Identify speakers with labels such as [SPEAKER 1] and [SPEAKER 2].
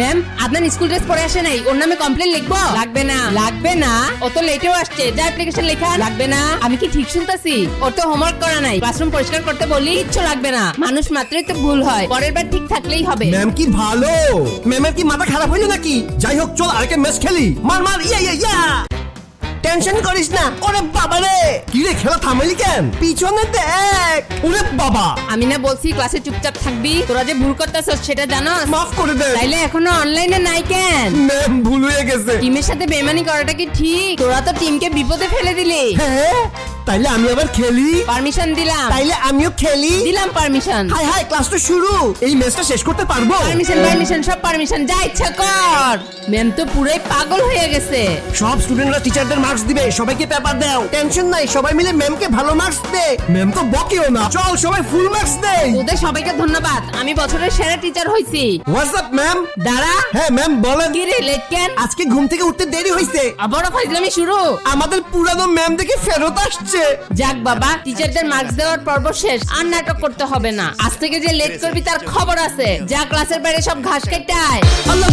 [SPEAKER 1] Ma'am আপনার school dress পরে আসে নাই। ওর নামে কমপ্লেন লিখব? লাগবে না। লাগবে না? ও তো লেটেও আসছে। যা অ্যাপ্লিকেশন লেখা? লাগবে না। আমি কি ঠিক শুনতাছি? ওর তো হোমওয়ার্ক করা নাই। ক্লাসরুম পরিষ্কার করতে বললি কিচ্ছু লাগবে না। মানুষ মাত্রই তো ভুল হয়। পরের বার ঠিক থাকলেই হবে।
[SPEAKER 2] ম্যাম কি ভালো? ম্যামের কি মাথা খারাপ হইল নাকি? যাই হোক চল আরেকটা ম্যাচ খেলি। মার মার ইয়া ইয়া ইয়া! টেনশন করিস না। ওরে বাবা রে কি রে খেলা থামাইলি কেন? পিছনে দেখ। ওরে বাবা।
[SPEAKER 1] আমি না বলছি ক্লাসে চুপচাপ থাকবি। তোরা যে ভুল করতেছস সেটা জানো
[SPEAKER 2] মাফ করে দে।
[SPEAKER 1] তাইলে এখনও অনলাইনে নাই কেন?
[SPEAKER 2] ম্যাম ভুল হয়ে গেছে।
[SPEAKER 1] টিমের সাথে বেমানি করাটা কি ঠিক? তোরা তো টিমকে বিপদে ফেলে দিলি।
[SPEAKER 2] হ্যাঁ? তাইলে আমি আবার খেলি।
[SPEAKER 1] পারমিশন দিলাম।
[SPEAKER 2] তাইলে আমিও খেলি।
[SPEAKER 1] দিলাম পারমিশন
[SPEAKER 2] হাই হাই ক্লাস তো শুরু। এই ম্যাচটা শেষ করতে পারব?
[SPEAKER 1] পারমিশন পারমিশন সব পারমিশন যা ইচ্ছা কর। ম্যাম তো পুরাই পাগল হয়ে গেছে।
[SPEAKER 2] সব স্টুডেন্টরা টিচারদের মার্কস দিবে সবাইকে পেপার দাও। টেনশন নাই সবাই মিলে ম্যামকে ভালো মার্কস দে। ম্যাম তো বকেও না। চল সবাই ফুল মার্কস দেই।
[SPEAKER 1] তোদের সবাইকে ধন্যবাদ। আমি বছরের সেরা টিচার হইছি।
[SPEAKER 2] হোয়াটসঅ্যাপ ম্যাম
[SPEAKER 1] দাঁড়া।
[SPEAKER 2] হ্যাঁ ম্যাম বলেন।
[SPEAKER 1] কি রে লেট কেন?
[SPEAKER 2] আজকে ঘুম থেকে উঠতে দেরি হয়েছে
[SPEAKER 1] আবারও ফাইজলামি শুরু।
[SPEAKER 2] আমাদের পুরানো ম্যাম দেখে ফেরত আসছে।
[SPEAKER 1] যাক বাবা টিচারদের মার্কস দেওয়ার পর্ব শেষ। আর নাটক করতে হবে না। আজ থেকে যে লেট করবি তার খবর আছে। যা ক্লাসের বাইরে সব ঘাস কেটে আয়।
[SPEAKER 2] আল্লাহ